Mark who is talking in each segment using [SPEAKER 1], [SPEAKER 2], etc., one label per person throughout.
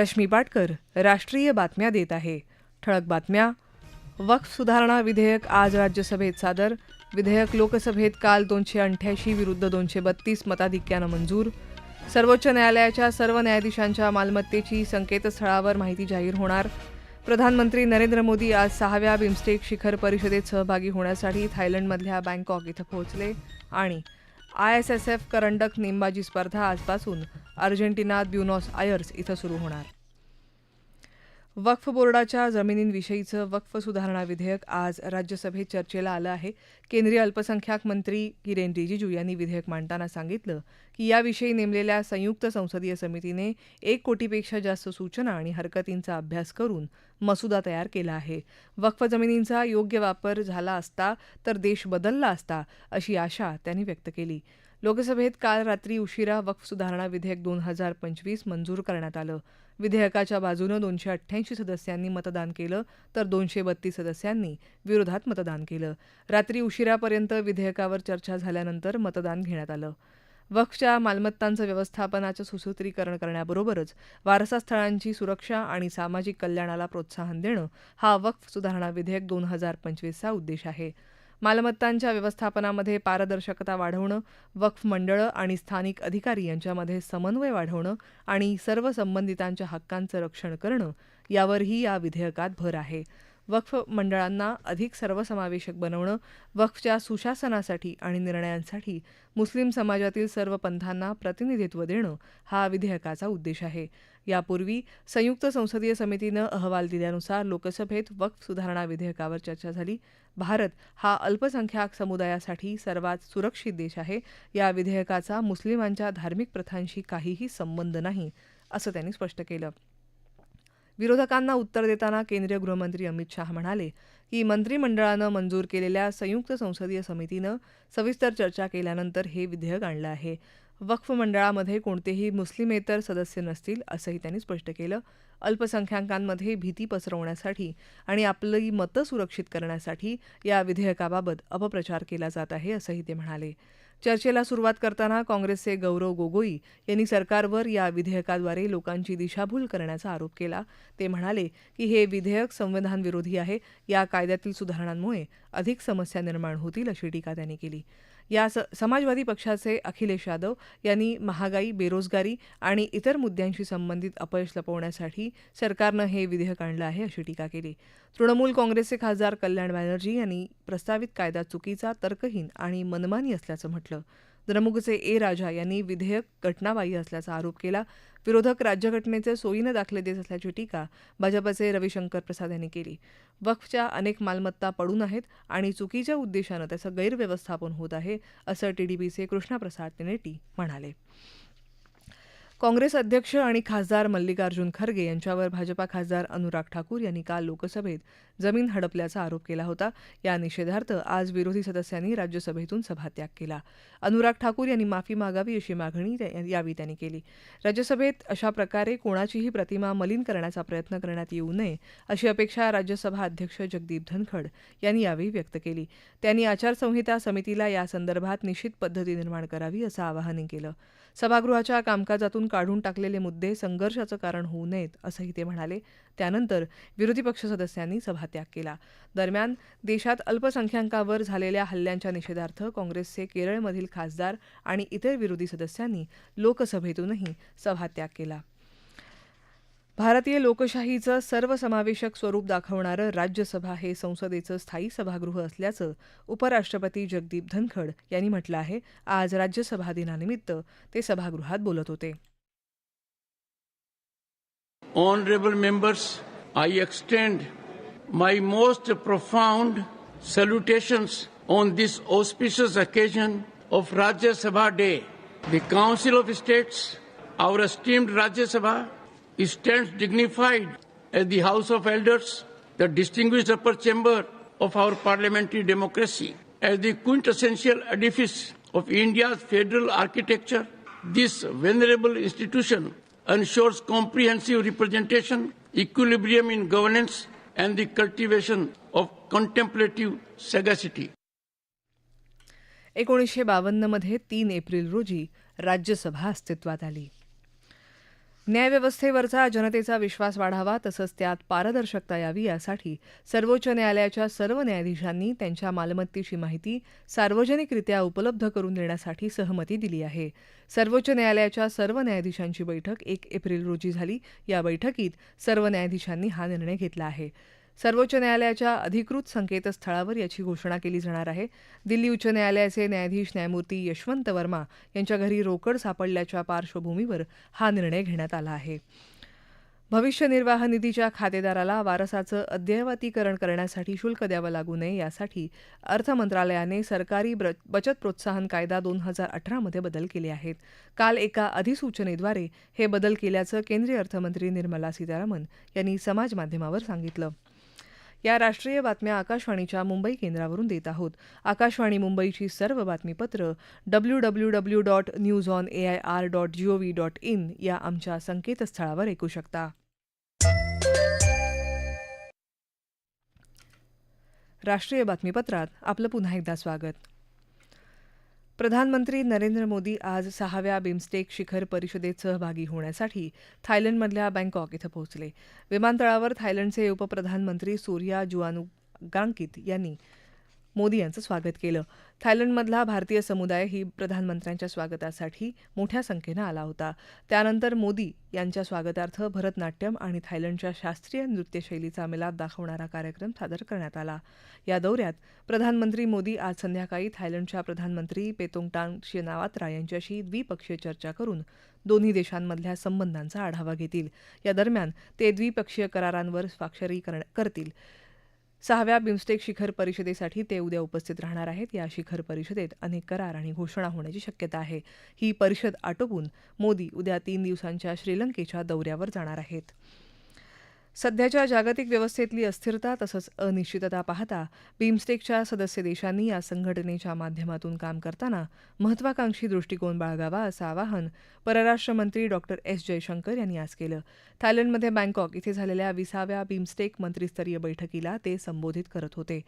[SPEAKER 1] रश्मी पाटकर राष्ट्रीय बातम्या देत आहे. ठळक बातम्या. वक्फ सुधारणा विधेयक आज राज्यसभेत सादर. विधेयक लोकसभेत काल दोनशे अठ्ठ्याऐंशी विरुद्ध दोनशे बत्तीस मताधिक्यानं मंजूर. सर्वोच्च न्यायालयाच्या सर्व न्यायाधीशांच्या मालमत्तेची संकेतस्थळावर माहिती जाहीर होणार. प्रधानमंत्री नरेंद्र मोदी आज सहाव्या बिमस्टेक शिखर परिषदेत सहभागी होण्यासाठी थायलंडमधल्या बँकॉक इथं पोहोचले. आणि आय एस एस एफ करंडक नेमबाजी स्पर्धा आजपासून अर्जेंटिनात ब्युनॉस आयर्स इथं सुरू होणार. वक्फ बोर्डाच्या जमिनींविषयीचं वक्फ सुधारणा विधेयक आज राज्यसभेत चर्चेला आलं आहे. केंद्रीय अल्पसंख्याक मंत्री किरेन रिजिजू यांनी विधेयक मांडताना सांगितलं की याविषयी नेमलेल्या संयुक्त संसदीय समितीने एक कोटीपेक्षा जास्त सूचना आणि हरकतींचा अभ्यास करून मसुदा तयार केला आहे. वक्फ जमिनींचा योग्य वापर झाला असता तर देश बदलला असता अशी आशा त्यांनी व्यक्त केली. लोकसभेत काल रात्री उशिरा वक्फ सुधारणा विधेयक दोन हजार पंचवीस मंजूर करण्यात आलं. विधेयकाच्या बाजूनं दोनशे अठ्ठ्याऐंशी सदस्यांनी मतदान केलं तर दोनशे बत्तीस सदस्यांनी विरोधात मतदान केलं. रात्री उशिरापर्यंत विधेयकावर चर्चा झाल्यानंतर मतदान घेण्यात आलं. वक्फच्या मालमत्तांचं व्यवस्थापनाचं सुसूत्रीकरण करण्याबरोबरच वारसास्थळांची सुरक्षा आणि सामाजिक कल्याणाला प्रोत्साहन देणं हा वक्फ सुधारणा विधेयक दोन हजार पंचवीसचा उद्देश आहे. मालमत्तांच्या व्यवस्थापनामध्ये पारदर्शकता वाढवणं वक्फ मंडळं आणि स्थानिक अधिकारी यांच्यामध्ये समन्वय वाढवणं आणि सर्व संबंधितांच्या हक्कांचं रक्षण करणं यावरही या विधेयकात भर आहे. वक्फ मंडळांना अधिक सर्वसमावेशक बनवणं वक्फच्या सुशासनासाठी आणि निर्णयांसाठी मुस्लिम समाजातील सर्व पंथांना प्रतिनिधित्व देणं हा विधेयकाचा उद्देश आहे. यापूर्वी संयुक्त संसदीय समितीनं अहवाल दिल्यानुसार लोकसभेत वक्फ सुधारणा विधेयकावर चर्चा झाली. भारत हा अल्पसंख्याक समुदायासाठी सर्वात सुरक्षित देश आहे. या विधेयकाचा मुस्लिमांच्या धार्मिक प्रथांशी काहीही संबंध नाही असं त्यांनी स्पष्ट केलं. विरोधकांना उत्तर देताना केंद्रीय गृहमंत्री अमित शाह म्हणाले की मंत्रिमंडळानं मंजूर केलेल्या संयुक्त संसदीय समितीनं सविस्तर चर्चा केल्यानंतर हे विधेयक आणलं आहे. वक्फ मंडळामध्ये कोणतेही मुस्लिमेतर सदस्य नसतील असंही त्यांनी स्पष्ट केलं. अल्पसंख्याकांमध्ये भीती पसरवण्यासाठी आणि आपली मतं सुरक्षित करण्यासाठी या विधेयकाबाबत अपप्रचार केला जात आहे असंही ते म्हणाले. चर्चेला सुरुवात करताना काँग्रेसचे गौरव गोगोई यांनी सरकारवर या विधेयकाद्वारे लोकांची दिशाभूल करण्याचा आरोप केला. ते म्हणाले की हे विधेयक संविधानविरोधी आहे. या कायद्यातील सुधारणांमुळे अधिक समस्या निर्माण होतील अशी टीका त्यांनी केली. या स समाजवादी पक्षाचे अखिलेश यादव यांनी महागाई बेरोजगारी आणि इतर मुद्द्यांशी संबंधित अपयश लपवण्यासाठी सरकारनं हे विधेयक आणलं आहे अशी टीका केली. तृणमूल काँग्रेसचे खासदार कल्याण बॅनर्जी यांनी प्रस्तावित कायदा चुकीचा तर्कहीन आणि मनमानी असल्याचं म्हटलं. द्रमुकचे ए राजा यांनी विधेयक घटनाबाह्य असल्याचा आरोप केला. विरोधक राज्यघटनेचे सोयीनं दाखले देत असल्याची टीका भाजपचे रविशंकर प्रसाद यांनी केली. वक्फच्या अनेक मालमत्ता पडून आहेत आणि चुकीच्या उद्देशानं त्याचं गैरव्यवस्थापन होत आहे असं टीडीपीचे कृष्णाप्रसाद तिनेटी म्हणाले. काँग्रेस अध्यक्ष आणि खासदार मल्लिकार्जुन खरगे यांच्यावर भाजपा खासदार अनुराग ठाकूर यांनी काल लोकसभेत जमीन हडपल्याचा आरोप केला होता. या निषेधार्थ आज विरोधी सदस्यांनी राज्यसभेतून सभात्याग केला. अनुराग ठाकूर यांनी माफी मागावी अशी मागणी यावेळी त्यांनी केली. राज्यसभेत अशा प्रकारे कोणाचीही प्रतिमा मलिन करण्याचा प्रयत्न करण्यात येऊ नये अशी अपेक्षा राज्यसभा अध्यक्ष जगदीप धनखड यांनी यावेळी व्यक्त केली. त्यांनी आचारसंहिता समितीला यासंदर्भात निश्चित पद्धती निर्माण करावी असं आवाहनही केलं. सभागृहाच्या कामकाजातून काढून टाकलेले मुद्दे संघर्षाचं कारण होऊ नयेत असंही ते म्हणाले. त्यानंतर विरोधी पक्ष सदस्यांनी सभात्याग केला. दरम्यान देशात अल्पसंख्याकांवर झालेल्या हल्ल्यांच्या निषेधार्थ काँग्रेसचे केरळमधील खासदार आणि इतर विरोधी सदस्यांनी लोकसभेतूनही सभात्याग केला. भारतीय लोकशाहीचं सर्वसमावेशक स्वरूप दाखवणारं राज्यसभा हे संसदेचं स्थायी सभागृह असल्याचं उपराष्ट्रपती जगदीप धनखड यांनी म्हटलं आहे. आज राज्यसभा दिनानिमित्त ते सभागृहात बोलत होते.
[SPEAKER 2] Honourable members I extend my most profound salutations on this auspicious occasion of Rajya Sabha day the council of states our esteemed Rajya Sabha stands dignified as the House of Elders, the distinguished upper chamber of our parliamentary democracy. As the quintessential edifice of India's federal architecture, this venerable institution ensures comprehensive representation, equilibrium in governance, and the cultivation of contemplative sagacity.
[SPEAKER 1] एकोणीसशे बावन्नमध्ये तीन April रोजी राज्यसभा अस्तित्वात आली न्यायव्यवस्थेवरचा जनतेचा विश्वास वाढावा तसंच त्यात पारदर्शकता यावी यासाठी सर्वोच्च न्यायालयाच्या सर्व न्यायाधीशांनी त्यांच्या मालमत्तेची माहिती सार्वजनिकरित्या उपलब्ध करून देण्यासाठी सहमती दिली आहे. सर्वोच्च न्यायालयाच्या सर्व न्यायाधीशांची बैठक एक एप्रिल रोजी झाली. या बैठकीत सर्व न्यायाधीशांनी हा निर्णय घेतला आहे. सर्वोच्च न्यायालयाच्या अधिकृत संकेतस्थळावर याची घोषणा केली जाणार आहे. दिल्ली उच्च न्यायालयाचे न्यायाधीश न्यायमूर्ती यशवंत वर्मा यांच्या घरी रोकड सापडल्याच्या पार्श्वभूमीवर हा निर्णय घेण्यात आला आहे. भविष्य निर्वाह निधीच्या खातेदाराला वारसाचं अद्ययावतीकरण करण्यासाठी शुल्क द्यावं लागू नये यासाठी अर्थ मंत्रालयाने सरकारी बचत प्रोत्साहन कायदा दोन हजार अठरामध्ये बदल केले आहेत. काल एका अधिसूचनेद्वारे हे बदल केल्याचं केंद्रीय अर्थमंत्री निर्मला सीतारामन यांनी समाजमाध्यमावर सांगितलं. या राष्ट्रीय बातम्या आकाशवाणीच्या मुंबई केंद्रावरून देत आहोत. आकाशवाणी मुंबईची सर्व बातमीपत्र W W W dot news on A I R dot G O V dot in या आमच्या संकेतस्थळावर ऐकू शकता. राष्ट्रीय बातमीपत्रात आपलं पुन्हा एकदा स्वागत. प्रधानमंत्री नरेंद्र मोदी आज सहाव्या बिमस्टेक शिखर परिषदेत सहभागी होण्यासाठी थायलंडमधल्या बँकॉक इथं पोहोचले. विमानतळावर थायलंडचे उपप्रधानमंत्री सूर्या जुआनुगांकित यांनी मोदी यांचं स्वागत केलं. थायलंडमधला भारतीय समुदाय ही प्रधानमंत्र्यांच्या स्वागतासाठी मोठ्या संख्येनं आला होता. त्यानंतर मोदी यांच्या स्वागतार्थ भरतनाट्यम आणि थायलंडच्या शास्त्रीय नृत्यशैलीचा मिलाप दाखवणारा कार्यक्रम सादर करण्यात आला. या दौऱ्यात प्रधानमंत्री मोदी आज संध्याकाळी थायलंडच्या प्रधानमंत्री पेतोंगटांग शेनावात्रा यांच्याशी द्विपक्षीय चर्चा करून दोन्ही देशांमधल्या संबंधांचा आढावा घेतील. या दरम्यान ते द्विपक्षीय करारांवर स्वाक्षरी करतील. सहाव्या बिमस्टेक शिखर परिषदेसाठी ते उद्या उपस्थित राहणार आहेत. या शिखर परिषदेत अनेक करार आणि घोषणा होण्याची शक्यता आहे. ही परिषद आटोपून मोदी उद्या तीन दिवसांच्या श्रीलंकेच्या दौऱ्यावर जाणार आहेत. सध्याच्या जागतिक व्यवस्थेतली अस्थिरता तसंच अनिश्चितता पाहता बिमस्टेकच्या सदस्य देशांनी या संघटनेच्या माध्यमातून काम करताना महत्वाकांक्षी दृष्टिकोन बाळगावा असं आवाहन परराष्ट्र मंत्री डॉक्टर एस. जयशंकर यांनी आज केलं. थायलंडमध्ये बँकॉक इथे झालेल्या विसाव्या बिमस्टेक मंत्रीस्तरीय बैठकीला ते संबोधित करत होते.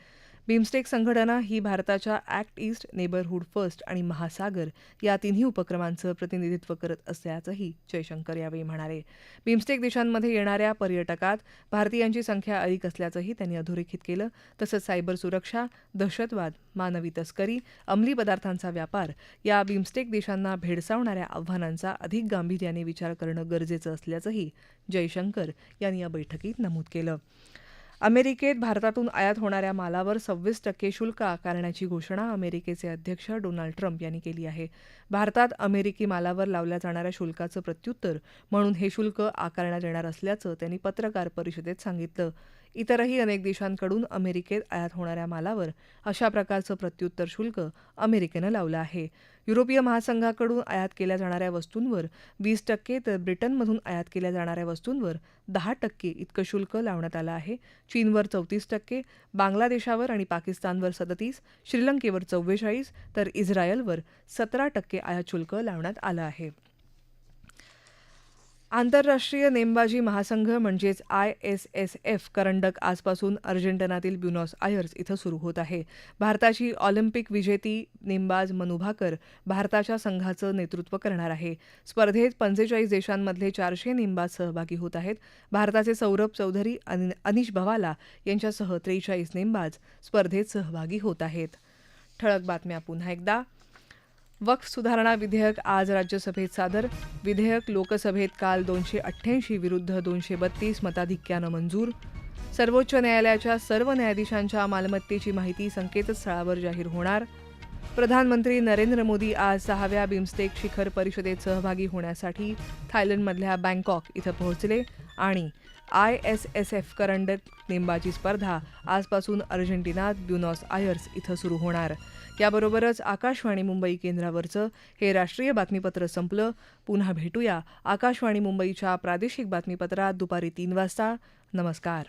[SPEAKER 1] बिमस्टेक संघटना ही भारताच्या ॲक्ट ईस्ट नेबरहूड फर्स्ट आणि महासागर या तिन्ही उपक्रमांचं प्रतिनिधित्व करत असल्याचंही जयशंकर यावेळी म्हणाले. बिमस्टेक देशांमध्ये येणाऱ्या पर्यटकात भारतीयांची संख्या अधिक असल्याचंही त्यांनी अधोरेखित केलं. तसंच सायबर सुरक्षा दहशतवाद मानवी तस्करी अंमली पदार्थांचा व्यापार या बिमस्टेक देशांना भेडसावणाऱ्या आव्हानांचा अधिक गांभीर्याने विचार करणं गरजेचं असल्याचंही जयशंकर यांनी या बैठकीत नमूद केलं. अमेरिकेत भारतातून आयात होणाऱ्या मालावर सव्वीस टक्के शुल्क आकारण्याची घोषणा अमेरिकेचे अध्यक्ष डोनाल्ड ट्रम्प यांनी केली आहे. भारतात अमेरिकी मालावर लावल्या जाणाऱ्या शुल्काचं प्रत्युत्तर म्हणून हे शुल्क आकारण्यात येणार असल्याचं त्यांनी पत्रकार परिषदेत सांगितलं. इतरही अनेक देशांकडून अमेरिकेत आयात होणाऱ्या मालावर अशा प्रकारचं प्रत्युत्तर शुल्क अमेरिकेनं लावलं आहे. युरोपीय महासंघाकडून आयात केल्या जाणाऱ्या वस्तूंवर वीस टक्के तर ब्रिटनमधून आयात केल्या जाणाऱ्या वस्तूंवर दहा टक्के इतकं शुल्क लावण्यात आलं आहे. चीनवर चौतीस टक्के बांगलादेशावर आणि पाकिस्तानवर सदतीस श्रीलंकेवर चव्वेचाळीस तर इस्रायलवर सतरा टक्के आयात शुल्क लावण्यात आलं आहे. आंतरराष्ट्रीय नेमबाजी महासंघ म्हणजेच आय एस एस एफ करंडक आजपासून अर्जेंटिनातील ब्युनॉस आयर्स इथं सुरू होत आहे. भारताची ऑलिम्पिक विजेती नेमबाज मनुभाकर भारताच्या संघाचं नेतृत्व करणार आहे. स्पर्धेत पंचेचाळीस देशांमधले चारशे नेमबाज सहभागी होत आहेत. भारताचे सौरभ चौधरी आणि अनिश भवाला यांच्यासह त्रेचाळीस नेमबाज स्पर्धेत सहभागी होत आहेत. ठळक बातम्या पुन्हा एकदा. वक्फ सुधारणा विधेयक आज राज्यसभेत सादर. विधेयक लोकसभेत काल दोनशे अठ्ठ्याऐंशी विरुद्ध दोनशे बत्तीस मताधिक्यानं मंजूर. सर्वोच्च न्यायालयाच्या सर्व न्यायाधीशांच्या मालमत्तेची माहिती संकेतस्थळावर जाहीर होणार. प्रधानमंत्री नरेंद्र मोदी आज सहाव्या बिमस्टेक शिखर परिषदेत सहभागी होण्यासाठी थायलंडमधल्या बँकॉक इथं पोहोचले आणि आय एस एस एफ करंडक नेमबाजी स्पर्धा आजपासून अर्जेंटिनात ब्युनॉस आयर्स इथं सुरू होणार. याबरोबरच आकाशवाणी मुंबई केंद्रावरचं हे राष्ट्रीय बातमीपत्र संपलं. पुन्हा भेटूया आकाशवाणी मुंबईच्या प्रादेशिक बातमीपत्रात दुपारी तीन वाजता. नमस्कार.